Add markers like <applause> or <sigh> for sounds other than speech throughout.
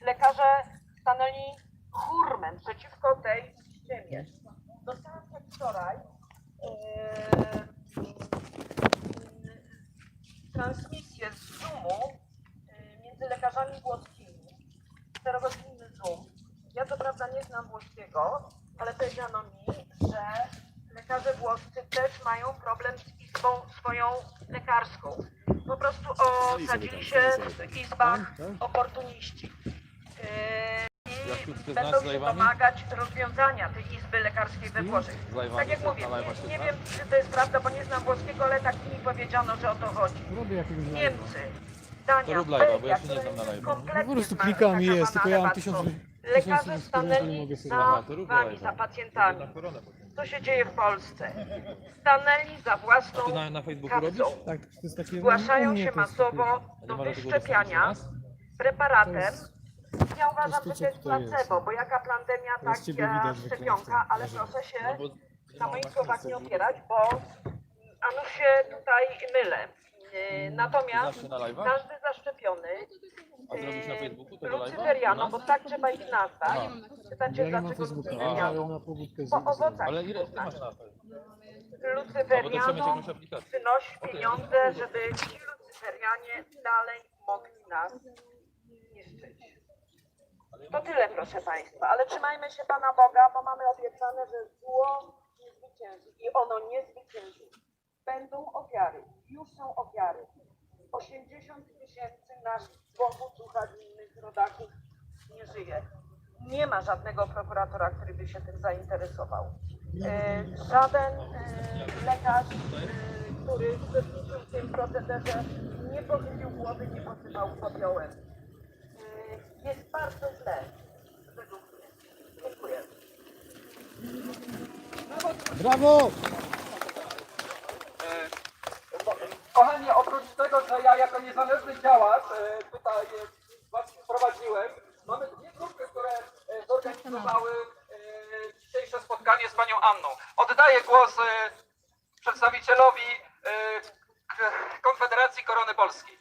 Lekarze stanęli hurmem przeciwko tej ściemie. Dostałam się wczoraj e, transmisję z Zoomu e, między lekarzami włoskimi. Czterogodzinny Zoom. Ja co prawda nie znam włoskiego, ale powiedziano mi, że lekarze włoscy też mają problem z izbą swoją lekarską. Po prostu osadzili się w izbach oportuniści. Yy, I będą się domagać rozwiązania tej izby lekarskiej we Włoszech. Z live'ami Tak jak mówię, na nie, nie wiem czy to jest prawda, bo nie znam włoskiego, ale tak mi powiedziano, że o to chodzi. Niemcy, To Dania, rób live'a, bo ja Belgia, się nie znam na które kompletnie No po prostu klikam i jest, tylko ja mam tysiąc- Lekarze stanęli rób wami, za pacjentami. Co się dzieje w Polsce? Stanęli za własną na, na kapsą. Tak, takie... Zgłaszają się takie- masowo do wyszczepiania preparatem. Ja uważam, to że to jest co to jest? placebo, bo jaka pandemia, taka szczepionka, ale proszę się No bo na moich słowach nie opierać, bo a nuż się tutaj mylę. Yy, Natomiast Zawsze na live'ach? każdy zaszczepiony A zrobisz na Facebooku tego live'a? Bo tak trzeba ich nazwać. Aha. Pytacie Ja nie mam dlaczego Facebooka, Lucyferiano? ale na pobudkę z... Po owocach Ale ile ty masz na Facebooku? Albo to trzeba mieć Lucyferiano jakąś aplikację. przynosi pieniądze, żeby ci Lucyferianie dalej mogli nas niszczyć. To tyle, proszę Państwa, ale trzymajmy się Pana Boga, bo mamy obiecane, że zło nie zwycięży i ono nie zwycięży. Będą ofiary, już są ofiary. 80 tysięcy naszych złotów, ducha innych rodaków nie żyje. Nie ma żadnego prokuratora, który by się tym zainteresował. E, żaden e, lekarz, e, który uczestniczył w tym procederze, nie pochylił głowy, nie posypał popiołem. Jest bardzo źle. Dziękuję. Brawo! Kochani, oprócz tego, że ja jako niezależny działacz e, tutaj e, was wprowadziłem, mamy dwie grupy, które e, zorganizowały dzisiejsze spotkanie z panią Anną. Oddaję głos przedstawicielowi Konfederacji Korony Polskiej.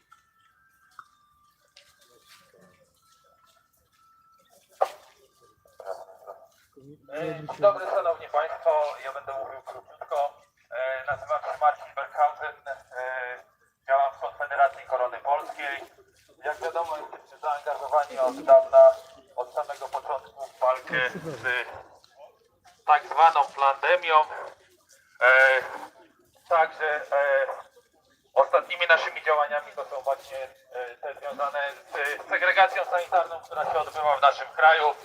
Dzień dobry Szanowni Państwo, ja będę mówił króciutko. E, Nazywam się Marcin Berghausen, e, działam w Konfederacji Korony Polskiej. Jak wiadomo, jesteście zaangażowani od dawna, od samego początku w walkę z tak zwaną E, Także e, Ostatnimi naszymi działaniami to są właśnie e, te związane z segregacją sanitarną, która się odbywa w naszym kraju.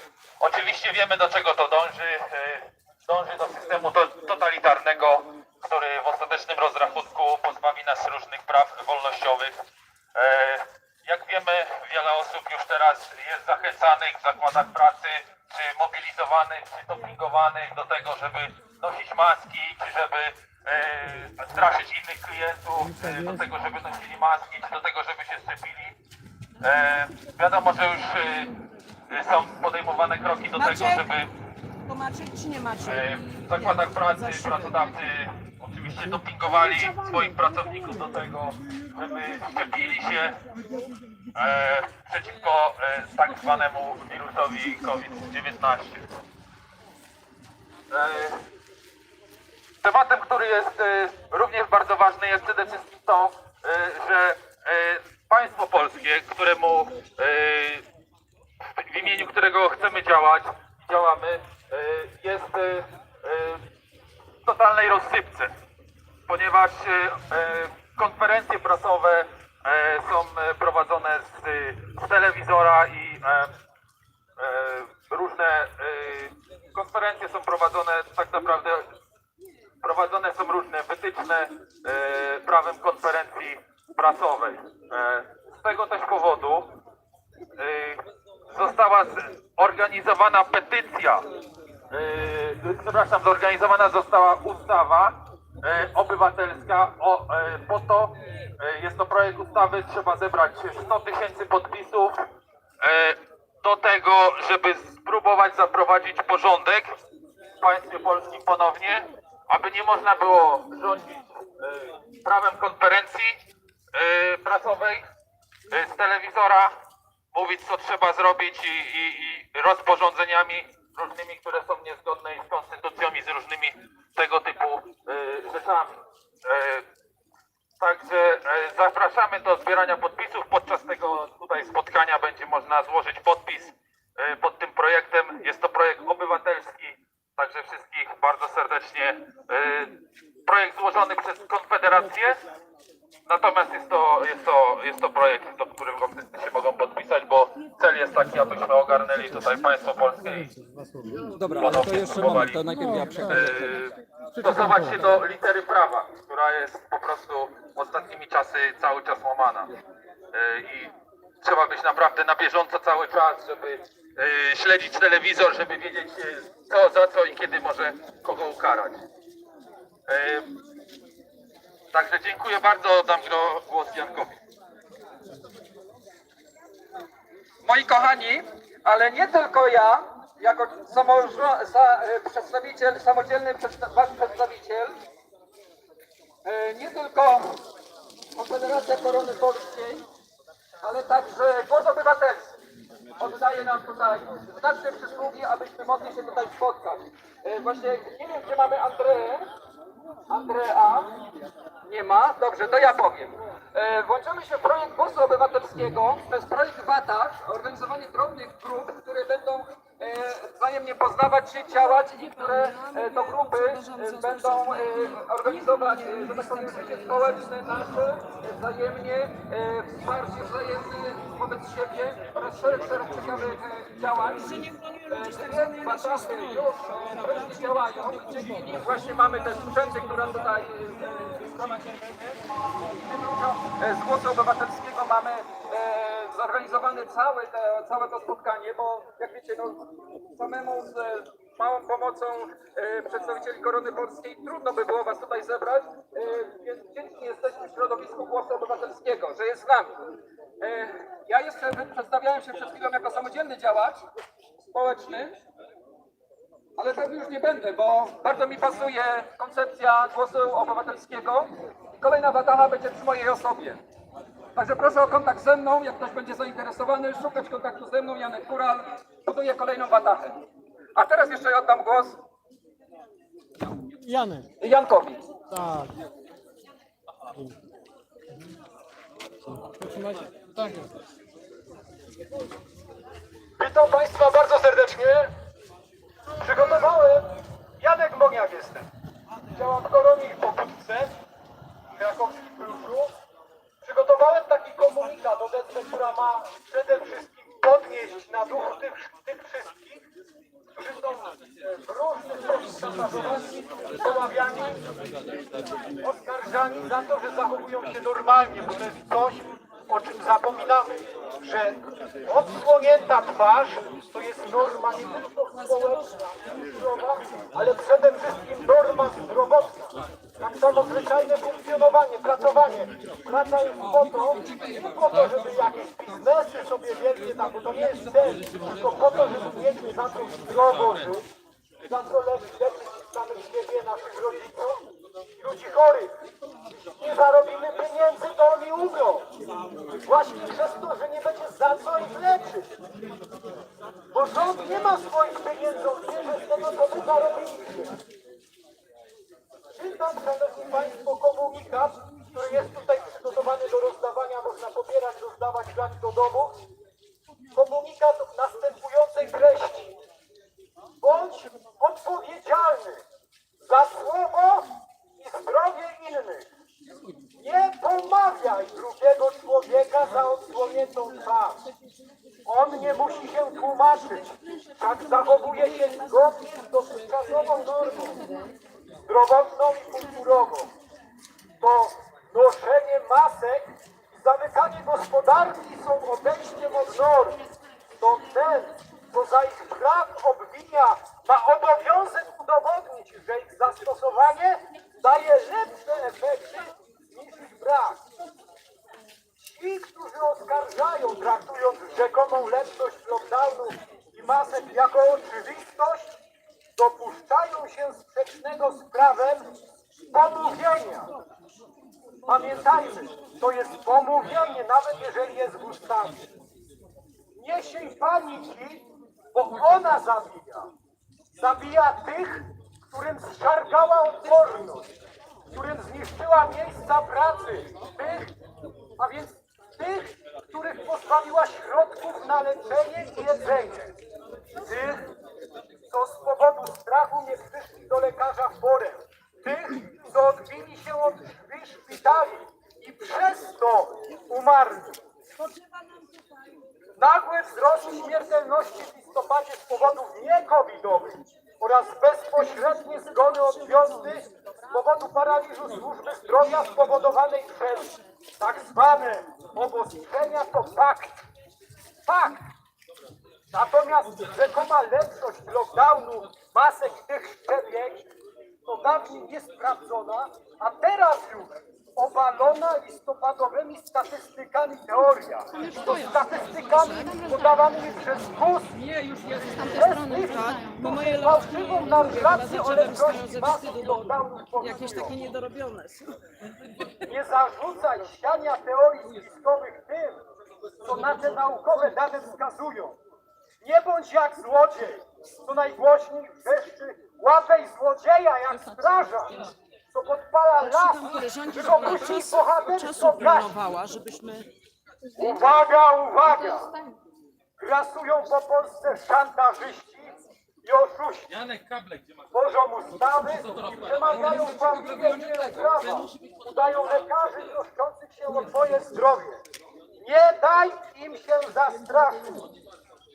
Oczywiście wiemy do czego to dąży. e, Dąży do systemu to- totalitarnego, który w ostatecznym rozrachunku pozbawi nas różnych praw wolnościowych. E, Jak wiemy, wiele osób już teraz jest zachęcanych w zakładach pracy, czy dopingowanych do tego, żeby nosić maski, czy żeby e, straszyć innych klientów, e, do tego, żeby nosili maski, czy do tego, żeby się szczepili. E, wiadomo, że już e, są podejmowane kroki do tego, żeby Tłumaczyć czy nie e, w zakładach pracy pracodawcy oczywiście dopingowali swoich pracowników do tego, żeby szczepili się e, przeciwko e, tak zwanemu wirusowi COVID-19. E, Tematem, który jest e, również bardzo ważny jest przede wszystkim to, e, że państwo polskie, któremu w imieniu którego chcemy działać działamy, jest w totalnej rozsypce, ponieważ konferencje prasowe są prowadzone z, z telewizora i różne e, konferencje są prowadzone tak naprawdę prowadzone są różne wytyczne e, prawem konferencji prasowej. E, z tego też powodu e, została zorganizowana petycja, e, przepraszam, zorganizowana została ustawa e, obywatelska o, e, po to, e, jest to projekt ustawy, trzeba zebrać 100 tysięcy podpisów e, do tego, żeby spróbować zaprowadzić porządek w państwie polskim ponownie, aby nie można było rządzić e, prawem konferencji e, prasowej e, z telewizora, mówić co trzeba zrobić i, i, i rozporządzeniami różnymi, które są niezgodne z konstytucją i z różnymi tego typu rzeczami. Także zapraszamy do zbierania podpisów. Podczas tego tutaj spotkania będzie można złożyć podpis e, pod tym projektem. Jest to projekt obywatelski, także wszystkich bardzo serdecznie. e, Projekt złożony przez Natomiast jest to, jest to, jest to projekt, do którego wszyscy się mogą podpisać, bo cel jest taki, abyśmy ogarnęli tutaj państwo polskie i Dobra, ale to jeszcze moment, to najpierw ja przekażę. e, stosować się do litery prawa, która jest po prostu ostatnimi czasy cały czas łamana. E, I trzeba być naprawdę na bieżąco cały czas, żeby e, śledzić telewizor, żeby wiedzieć e, co, za co i kiedy może kogo ukarać. E, Także dziękuję bardzo, oddam głos Jankowi. Moi kochani, ale nie tylko ja, jako e, przedstawiciel, samodzielny przedsta- wasz przedstawiciel, e, nie tylko Konfederacja Korony Polskiej, ale także głos obywatelski oddaje nam tutaj znaczne przysługi, abyśmy mogli się tutaj spotkać. E, Właśnie nie wiem, gdzie mamy Andreę. Andrea nie ma. Dobrze, to ja powiem. E, włączamy się w projekt głosu obywatelskiego. To jest projekt WATAż, organizowanie drobnych grup, które będą e, wzajemnie poznawać się, działać i które e, to grupy e, będą e, organizować, e, że tak powiem, życie społeczne nasze, e, wzajemnie, e, wsparcie wzajemne wobec siebie oraz szereg, szereg ciekawych e, działań. E, Dwie WATAże już e, wreszcie działają. Dzięki nim właśnie mamy te sprzęty, które tutaj. E, Z głosu obywatelskiego mamy e, zorganizowane całe, te, całe to spotkanie, bo jak wiecie, no, samemu z e, małą pomocą e, przedstawicieli Korony Polskiej trudno by było Was tutaj zebrać, e, więc wdzięczni jesteśmy środowisku głosu obywatelskiego, że jest z nami. E, ja jeszcze przedstawiałem się przed chwilą jako samodzielny działacz społeczny, ale pewnie już nie będę, bo bardzo mi pasuje koncepcja głosu obywatelskiego. Kolejna wataha będzie przy mojej osobie. Także proszę o kontakt ze mną, jak ktoś będzie zainteresowany, szukać kontaktu ze mną, Janek Kural, buduję kolejną watachę. A teraz jeszcze oddam głos Janek. Jankowi. Tak. Tak. Witam Państwa bardzo serdecznie. Przygotowałem, Janek Moniak jestem. Działam w Koronie w Pokutce, w krakowskim Pluszu. Przygotowałem taki komunikat odezwę, która ma przede wszystkim podnieść na duchu tych, tych wszystkich, którzy są w różny sposób pomawiani, oskarżani za to, że zachowują się normalnie, bo to jest coś, o czym zapominamy, że odsłonięta twarz to jest norma nie tylko społeczna, kulturowa, ale przede wszystkim norma zdrowotna. Tak samo zwyczajne funkcjonowanie, pracowanie. Praca jest po to, nie po to, żeby jakieś biznesy sobie wielkie tam, bo to nie jest cel, tylko po to, żeby mieć za to zdrowo żyć, za co lepiej lepiej samych siebie, naszych rodziców, ludzi chorych. Nie zarobimy pieniędzy, to oni umrą. Właśnie przez to, że nie będzie za co ich leczyć. Bo rząd nie ma swoich pieniędzy, on z tego, co wy zarobiliście. Czytam, szanowni państwo, komunikat, który jest tutaj przygotowany do rozdawania, można pobierać, rozdawać, brać do domu. Komunikat następującej treści. Bądź odpowiedzialny za słowo i zdrowie innych. Nie pomawiaj drugiego człowieka za odsłoniętą twarz. On nie musi się tłumaczyć, tak zachowuje się zgodnie z dotychczasową normą zdrowotną i kulturową. To noszenie masek i zamykanie gospodarki są odejściem od norm. To ten, kto za ich brak obwinia, ma obowiązek udowodnić, że ich zastosowanie daje lepsze efekty niż ich brak. Ci, którzy oskarżają, traktując rzekomą lepszość lockdownu i masek jako oczywistość, dopuszczają się sprzecznego z prawem pomówienia. Pamiętajmy, to jest pomówienie, nawet jeżeli jest w ustawie. Nie siej paniki, bo ona zabija. Zabija tych, którym zszargała odporność, którym zniszczyła miejsca pracy, tych, a więc tych, których pozbawiła środków na leczenie i jedzenie, tych, co z powodu strachu nie przyszli do lekarza w porę, tych, co odbili się od drzwi szpitali i przez to umarli. Nagły wzrost śmiertelności w listopadzie z powodów nie-covidowych oraz bezpośrednie zgony od wiosny z powodu paraliżu służby zdrowia spowodowanej przez tak zwane obostrzenia to fakt. Fakt! Natomiast rzekoma lepszość lockdownu, masek i tych szczepień to dawniej niesprawdzona, a teraz już obalona listopadowymi statystykami teoria. To statystykami podawanymi przez GUS Nie, już jest z tamtej strony? Bo moje fałszywą logi narrację o lepszości masek i lockdownu jakieś takie niedorobione są. Nie zarzucaj siania teorii spiskowych tym, co na te naukowe dane wskazują. Nie bądź jak złodziej, co najgłośniej wrzeszczy łapej złodzieja jak straża, co podpala las, Tam koleżanki, by żeby ona opuścić czasu, bohaterstwo czasu pilnowała, żebyśmy... Uwaga, uwaga! Grasują po Polsce szantażyści i oszuści. Tworzą ustawy i przemawiają kłamliwie wiele prawa. Udają lekarzy troszczących się o twoje zdrowie. Nie daj im się zastraszyć.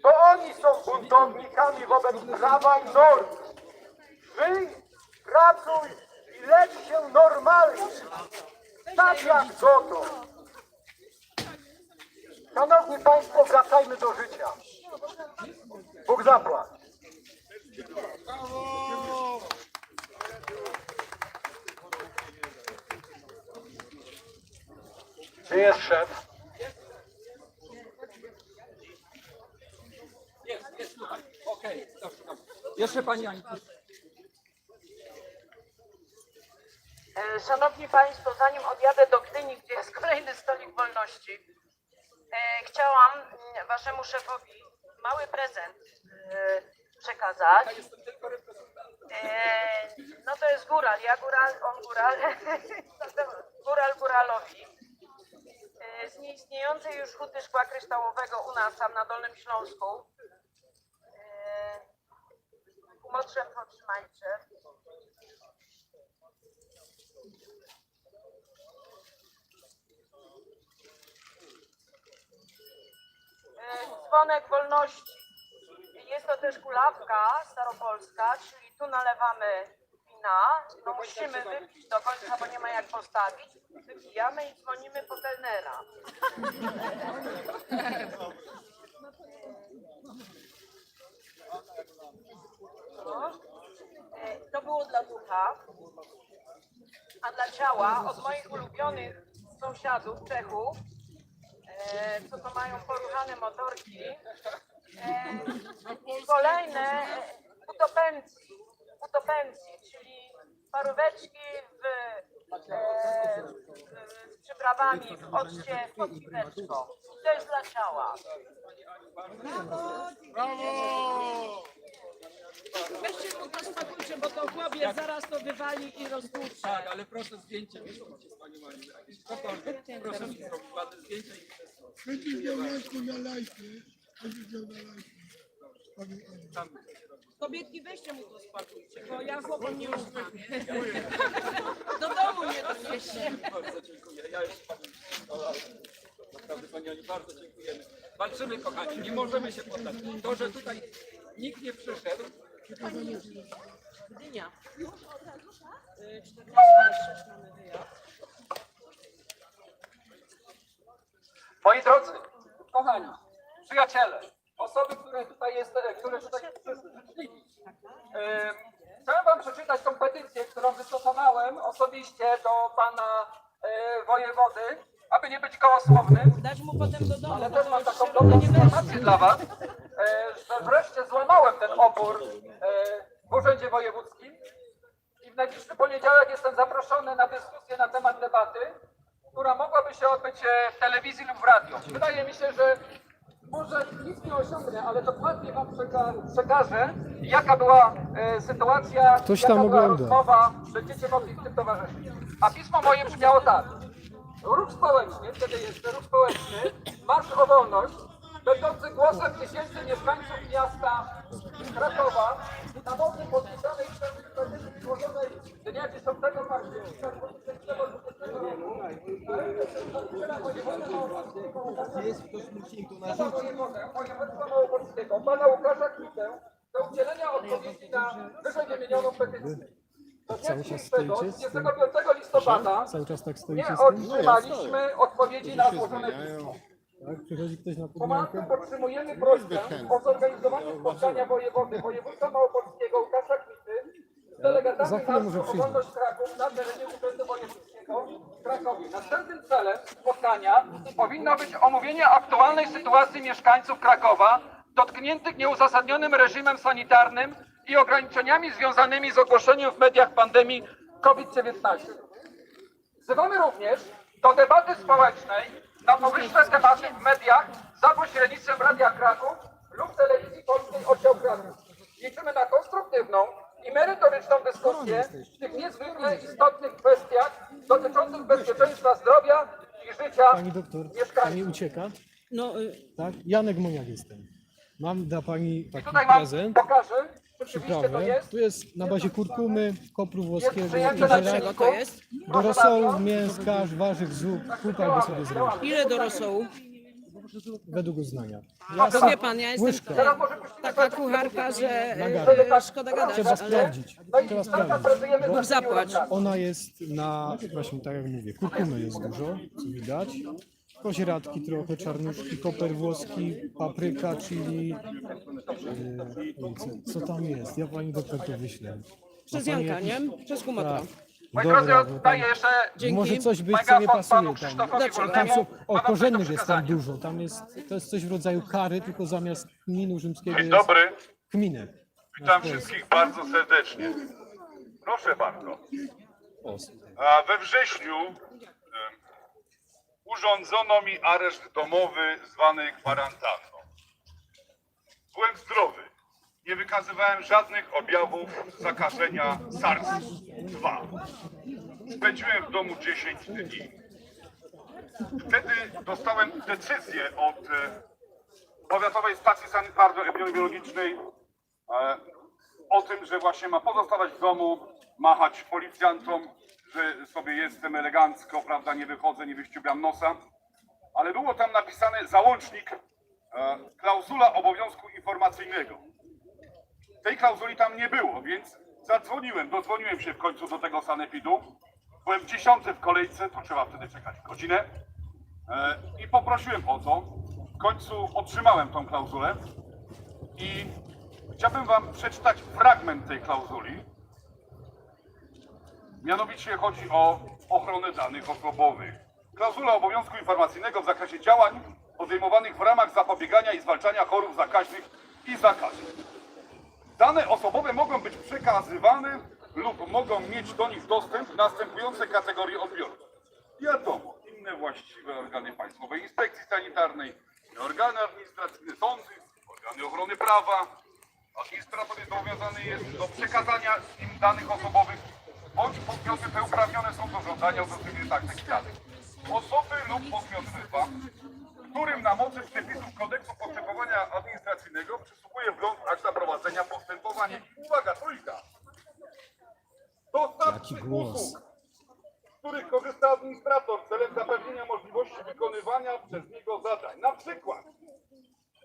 To oni są buntownikami wobec prawa i norm. Żyj, pracuj i lecz się normalnie. Tak jak dotąd. Szanowni Państwo, wracajmy do życia. Bóg zapłać. Gdzie jest szef? Jest, jest tutaj. Okej, dobrze, dobrze. Jeszcze pani Ani. E, Szanowni Państwo, zanim odjadę do Gdyni, gdzie jest kolejny stolik wolności, e, chciałam mm, Waszemu szefowi mały prezent e, przekazać. No to jest góral, ja góral, on góral. <laughs> Góral góralowi. Z nieistniejącej już huty szkła kryształowego u nas tam na Dolnym Śląsku. E, Motrzem potrzymajcie. E, dzwonek wolności. Jest to też kulawka staropolska, czyli tu nalewamy wina. No musimy wypić do końca, bo nie ma jak postawić. Wypijamy i dzwonimy po kelnera. <laughs> No. E, To ducha, a dla ciała od moich ulubionych sąsiadów, Czechów, e, co to mają poruchane motorki. E, kolejne utopencji, utopencji, czyli paróweczki w, e, z przyprawami w occie pod piweczką. To jest dla ciała. Weźcie mu to spakujcie, bo to chłopiec zaraz to wywali i roztłucze. Tak, ale proszę zdjęcie wysłać z panią Ani. Jakieś Cokolwiek. Proszę mi zrobić ładne zdjęcie i Janku na miał na lajkę. Panie Aniu. Tam. Kobietki, weźcie mu to spakujcie, bo ja chłopom nie ufam. Do domu nie doniesie. Bardzo dziękuję. Ja już panu Naprawdę pani Ani, bardzo dziękujemy. Walczymy kochani, nie możemy się poddać. To, że tutaj nikt nie przyszedł, Dynia. Y, 46 mamy wyjazd. Moi drodzy, kochani, przyjaciele, osoby, które tutaj jest, które tutaj życzliwi. E, Chciałem wam przeczytać tą petycję, którą wystosowałem osobiście do pana e, wojewody, aby nie być gołosłownym, Dać mu potem do domu, ale też mam już taką dobrą informację dla was, wreszcie złamałem ten opór e, w urzędzie wojewódzkim i w najbliższy poniedziałek jestem zaproszony na dyskusję na temat debaty, która mogłaby się odbyć e, w telewizji lub w radiu. Wydaje mi się, że może nic nie osiągnę, ale dokładnie wam przeka przekażę, jaka była e, sytuacja, Ktoś jaka tam była ogląda. rozmowa, będziecie mogli w tym towarzyszyć. A pismo moje brzmiało tak. Ruch społeczny, wtedy jeszcze ruch społeczny, Marsz o Wolność, będący głosem tysięcy mieszkańców miasta Krakowa, na mocy podpisanej przez petycji złożonej dnia 10 października 2020 roku, na ręce przedstawiciela małopolskiego, pana Łukasza Kwitę, do udzielenia odpowiedzi na wyżej wymienioną petycję. Do dnia Cały czas dzisiejszego, stoicie z tym? 25 listopada, Cały czas tak stoicie nie z tym? otrzymaliśmy odpowiedzi na złożone pismo. Tak? Przychodzi ktoś na Ponadto podmiankę? podtrzymujemy prośbę o zorganizowanie spotkania wojewody województwa małopolskiego Łukasza Kwity z delegatami chwilę może Marszu o przyjdzie. Wolność Kraków na terenie Urzędu Wojewódzkiego w Krakowie. Następnym celem spotkania powinno być omówienie aktualnej sytuacji mieszkańców Krakowa dotkniętych nieuzasadnionym reżimem sanitarnym i ograniczeniami związanymi z ogłoszeniem w mediach pandemii COVID-19. Wzywamy również do debaty społecznej na powyższe tematy w mediach za pośrednictwem Radia Kraków lub Telewizji Polskiej Oddział Kraków. Liczymy na konstruktywną i merytoryczną dyskusję w tych niezwykle istotnych kwestiach dotyczących bezpieczeństwa zdrowia i życia Pani doktor, pani mieszkańców. ucieka? No, y, Tak? Janek Moniak jestem. Mam dla pani taki Tutaj mam, prezent, pokażę, jest. Tu jest na bazie kurkumy, kopru włoskiego, inżera, czego to jest? do rosołu, mięska, warzyw, zup, kupa by sobie zrobić. Ile do rosołu? Według uznania. To wie pan, ja jestem puścimy taka kucharka, że y, gardę. y, szkoda gadać, Trzeba ale sprawdzić. No Trzeba sprawdzić. Bo zapłać. ona jest na, właśnie tak jak mówię, kurkumy jest dużo, co widać. Kozieradki trochę, czarnuszki, koper włoski, papryka, chili. Yy, co, tam jest? Ja pani doktor to wyślę. przez Janka, jakiś- nie? Przez kumotra. Tak. Moi drodzy, oddaję jeszcze Dzięki. może coś być, co nie megafon pasuje tam. Krzysztofowi Dlaczego? Tam są, o, korzennych do jest tam dużo. Tam jest, to jest coś w rodzaju kary, tylko zamiast kminu rzymskiego Dzień jest dobry, kminek. witam wszystkich bardzo serdecznie. Proszę bardzo, a we wrześniu urządzono mi areszt domowy zwany kwarantanną. Byłem zdrowy, nie wykazywałem żadnych objawów zakażenia SARS-2. Spędziłem w domu 10 dni. Wtedy dostałem decyzję od e, Powiatowej Stacji Sanitarno-Epidemiologicznej e, o tym, że właśnie ma pozostawać w domu, machać policjantom, że sobie jestem elegancko, prawda, nie wychodzę, nie wyściubiam nosa. Ale było tam napisane załącznik, e, klauzula obowiązku informacyjnego. Tej klauzuli tam nie było, więc zadzwoniłem, dodzwoniłem się w końcu do tego sanepidu. Byłem dziesiąty w kolejce, to trzeba wtedy czekać godzinę. E, I poprosiłem o to. W końcu otrzymałem tą klauzulę. I chciałbym Wam przeczytać fragment tej klauzuli. Mianowicie chodzi o ochronę danych osobowych. Klauzula obowiązku informacyjnego w zakresie działań podejmowanych w ramach zapobiegania i zwalczania chorób zakaźnych i zakażeń. Dane osobowe mogą być przekazywane lub mogą mieć do nich dostęp następujące kategorie odbiorców. Wiadomo, inne właściwe organy Państwowej Inspekcji Sanitarnej, organy administracyjne, sądy, organy ochrony prawa. Administrator zobowiązany jest do przekazania im danych osobowych, bądź podmioty te uprawnione są do żądania udostępnienia tak takich danych. Osoby lub podmioty którym na mocy przepisów kodeksu postępowania administracyjnego przysługuje wgląd w akta prowadzenia postępowania. Uwaga, trójka! Dostawcy usług, z których korzysta administrator celem zapewnienia możliwości wykonywania przez niego zadań. Na przykład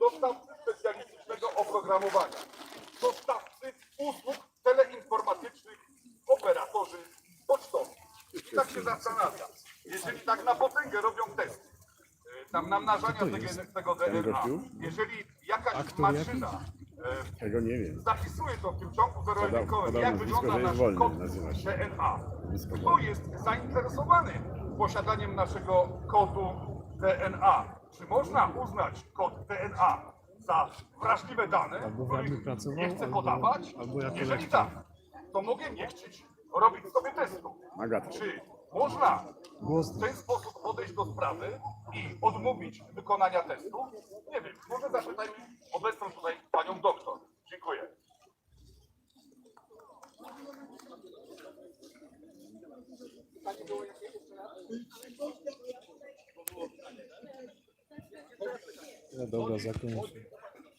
dostawcy specjalistycznego oprogramowania, dostawcy usług teleinformatycznych, operatorzy pocztowi. I tak się zastanawiam, jeżeli tak na potęgę robią testy, e, tam namnażania tego, DNA, jeżeli jakaś maszyna e, Tego nie wiem. zapisuje to w tym ciągu podał jak wygląda nasz kod. DNA. Kto jest zainteresowany posiadaniem naszego kodu DNA? Czy można uznać kod DNA za wrażliwe dane, Albo których pracował, nie chcę albo- podawać? albo jako Jeżeli lektor. tak, to mogę nie chcieć robić sobie testu. Agata. Czy Można w ten sposób podejść do sprawy i odmówić wykonania testu? Nie wiem, może zapytajmy obecną tutaj panią doktor. Dziękuję. No dobra, zakończę.